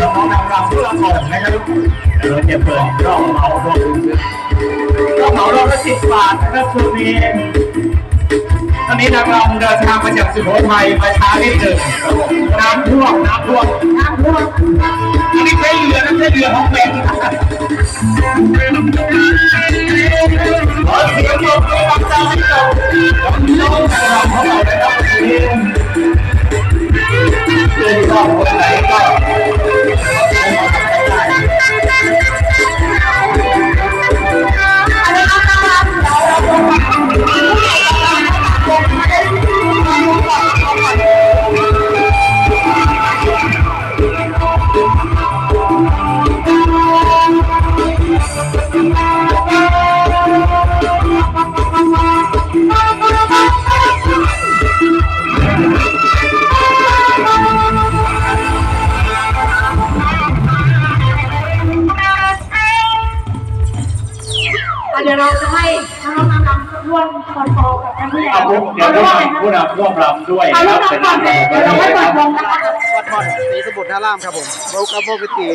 น้องๆนำรำเพื่อส่งนะครับเราจะเปิดรอบเหมารอบรอบเหมารอบละสิบบาทนะครับคืนนี้ตอนนี้นางรำเดินทางมาจากสุโขทัยมาช้านิดหนึ่งน้ำท่วมน้ำท่วมน้ำท่วมอันนี้ใช้เรือนะใช้เรือของเป็นขอเสียงปรบมือกับเจ้าให้เราน้องนางรำของเรานะครับ วันนี้เพื่อนชอบคน เดี๋ยวเราจะให้น้องๆนำร่วมคอนโทรกับท่านผู้ใหญ่เอาผู้เดี๋ยวผู้นำผู้นำร่วมรำด้วยเอาคลูรับเป็นนำก่อนนำเดี๋ยวเราไม่เปิดวงนะคะวัดม่อนศรีสมุทรท่ารามครับผมโรคกับโมกิตี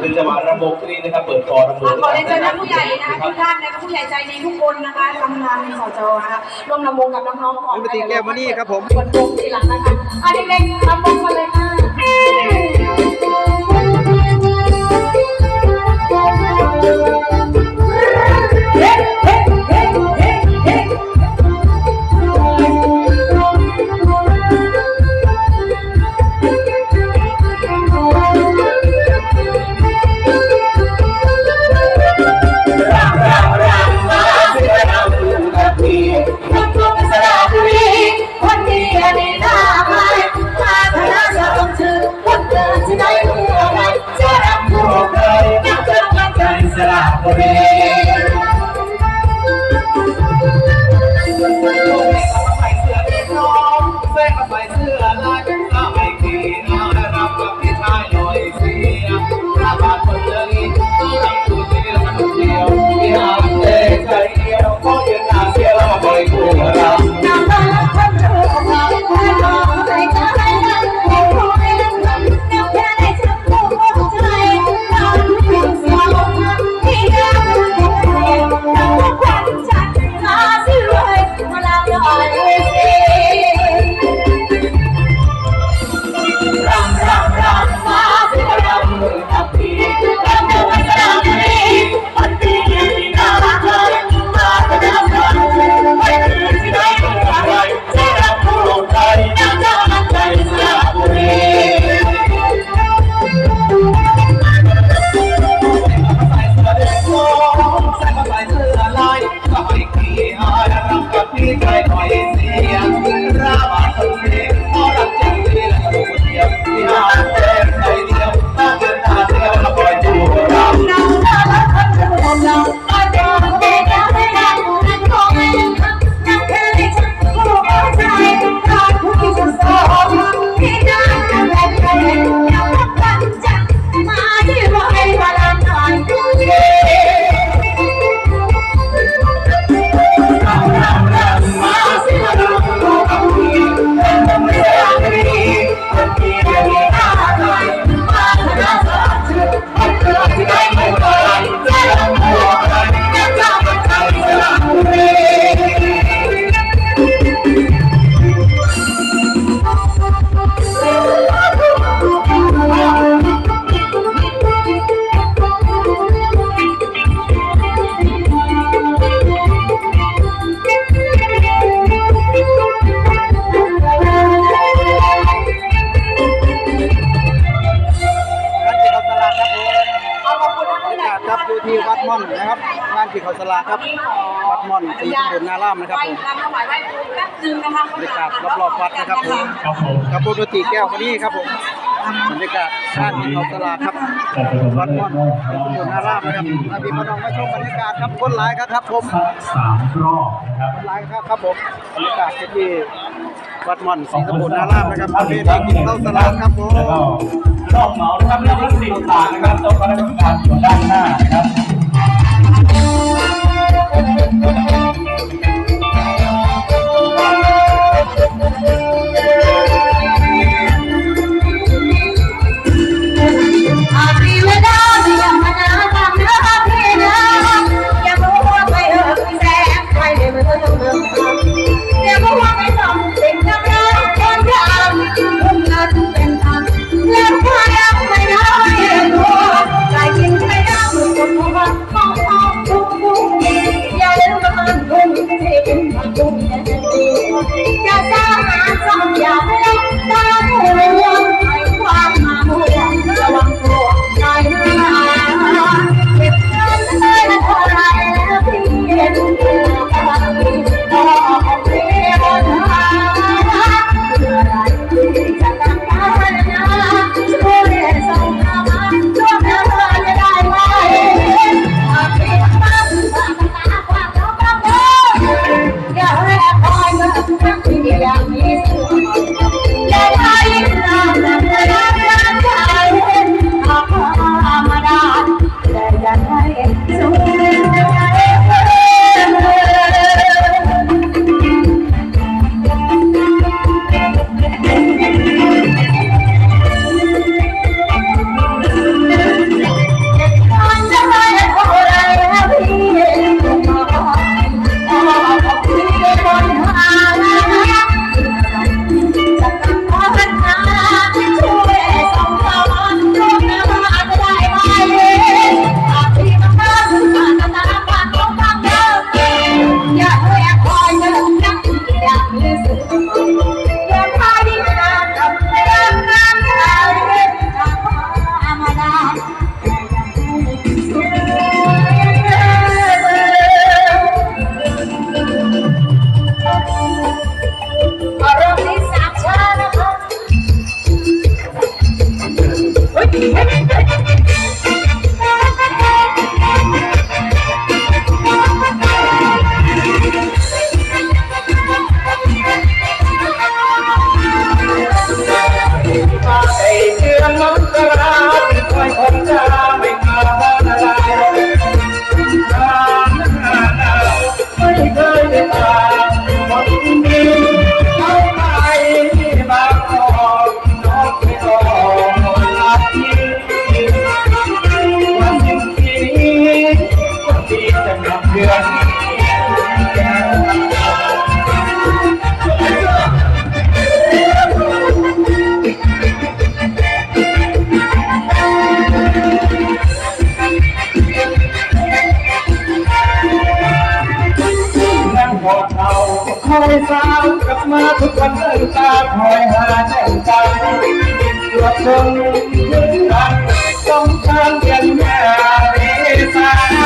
เป็นจังหวะระบบนี้นะครับเปิดคอระบบขอเรียนเชิญท่านผู้ใหญ่นะคะทุกท่านนะคะผู้ใหญ่ใจดีทุกคนนะคะทำงานในสจนะคะร่วมนำวงกับน้องๆก่อนโมกิตีแก้วมานี่ครับผมส่วนวงทีหลังนะคะอะเด็กๆนำวงกันเลยค่ะคน ลากครับวัดม่อนศรีสมุทรท่ารามนะครับผมรำถวายไหว้ครูแป๊บนึงนะคะบรรยากาศรอบๆวัดนะครับผมครับผมกับโมกิตีแก้วมานี่ครับผมบรรยากาศงานจิตเขาสลากครับวัดม่อนศรีสมุทรท่ารามนะครับมาพี่มาน้องมาชมบรรยากาศครับคนหลายครับครับผมสามรอบนะครับคนหลายครับครับผมบรรยากาศที่วัดม่อนศรีสมุทรท่ารามนะครับประเพณีกินข้าวสลากครับผมแล้วก็รอบเหมานะครับรอบละสิบบาทนะครับโต๊ะคณะกรรมการอยู่ด้านหน้านะครับ มันก็เป็นแบบนั้น สาวกลับมาทุกคนเดินตามคอยหาแจ้งจันตรวจชมพื้นรักต้องกางเดียนแม่เมษา